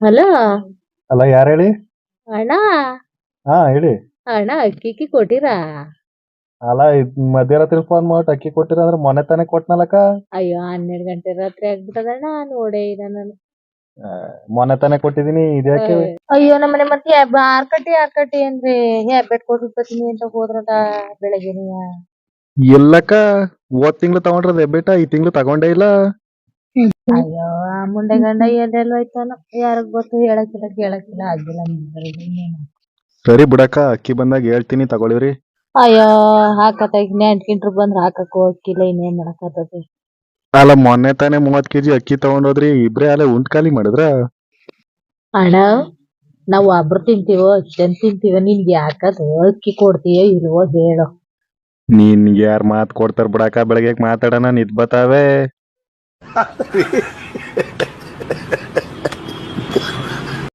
Hello. ಅಲ್ಲ ಯಾರು ಹೇಳಿ? ಅಣ್ಣ. ಹಾ ಹೇಳಿ. ಅಣ್ಣ ಅಕ್ಕಿ ಗಿಕ್ಕಿ ಕೊಟ್ಟಿರಾ? ಅಲ್ಲ ಇದ್ ಮಧ್ಯರಾತ್ರಿ ಫೋನ್ ಮಾಡಿ ಅಕ್ಕಿ ಕೊಟ್ಟಿರ ಅಂದ್ರೆ ಮೊನ್ನೆ ತಾನೇ ಕೊಟ್ನಲ್ಲಕ್ಕ? ಅಯ್ಯೋ ಹನ್ನೆರಡು ಗಂಟೆ ರಾತ್ರಿ ಆಗ್ಬಿಟ್ಟದಣ್ಣ ನೋಡೇ ಇಲ್ಲ ನಾನು. ಮೊನ್ನೆ ತಾನೇ ಕೊಟ್ಟಿದೀನಿ ಇದ್ಯಾಕೆ ಅಯ್ಯೋ ನಮ್ಮನೆ ಮತ್ತೆ ಹಬ್ಬ ಆರ್ಕಟ್ಟಿ ಆರ್ಕಟ್ಟಿ ಅಂದ್ರೆ ಹ್ಯಾಬೆಟ್ ಕೊಟ್ಟಿರ್ತೀನಿ ಅಂತ ಹೋದ್ರಲ್ಲ ಬೆಳಗ್ಗೆ ಎಲ್ಲಕ್ಕ ಹೋದ್ ತಿಂಗ್ಳು ತಗೊಂಡ್ರದ ಬೇಟ ಈ ತಿಂಗ್ಳು ತಗೊಂಡೇ ಇಲ್ಲ. ಅಯ್ಯೋ ಆ ಮುಂಡೆ ಗಂಡ ಎಲ್ಲೆಲ್ಲ ಹೋಯ್ತಾನೋ ಯಾರಿಗ್ ಗೊತ್ತು? ಹೇಳಕ್ಕಿಲ್ಲ ಕೇಳಕ್ಕಿಲ್ಲ. ಆಗಿಲ್ಲ. ಸರಿ ಬಿಡಕ್ಕ ಅಕ್ಕಿ ಬಂದಾಗ ಹೇಳ್ತೀನಿ ತಗೊಳಿವ್ರಿ ಅಯ್ಯೋ ಹಾಕತ್ತ. ಈಗ ನೆಂಟ್ಕಿಂಟ್ರು ಬಂದ್ರ ಹಾಕಕ್ ಹೋಗಿಲ್ಲ ಇನ್ನೇನ್ ಮಾಡಕತ್ತತಿ ಅಲ್ಲ ಮೊನ್ನೆ ತಾನೇ ಮೂವತ್ ಕೆಜಿ ಅಕ್ಕಿ ತಗೊಂಡೋದ್ರಿ. ಇಬ್ರೇ ಅಲ್ಲೇ ಉಂಟ್ ಖಾಲಿ ಮಾಡಿದ್ರ? ಅಣ್ಣ ನಾವು ಒಬ್ರು ತಿಂತೀವೋ ಅಷ್ಟನ್ ತಿಂತೀವೋ ನಿನ್ಗೆ ಯಾಕತ್ ಅಕ್ಕಿ ಕೊಡ್ತೀಯೋ ಇಲ್ವೋ ಹೇಳು. ನಿನ್ಗೆ ಯಾರ್ ಮಾತ್ ಕೊಡ್ತಾರ ಬಿಡಕ್ಕ? ಬೆಳಗ್ಗೆ ಮಾತಾಡೋಣ ನಿದ್ ಬತಾವೆ nada a.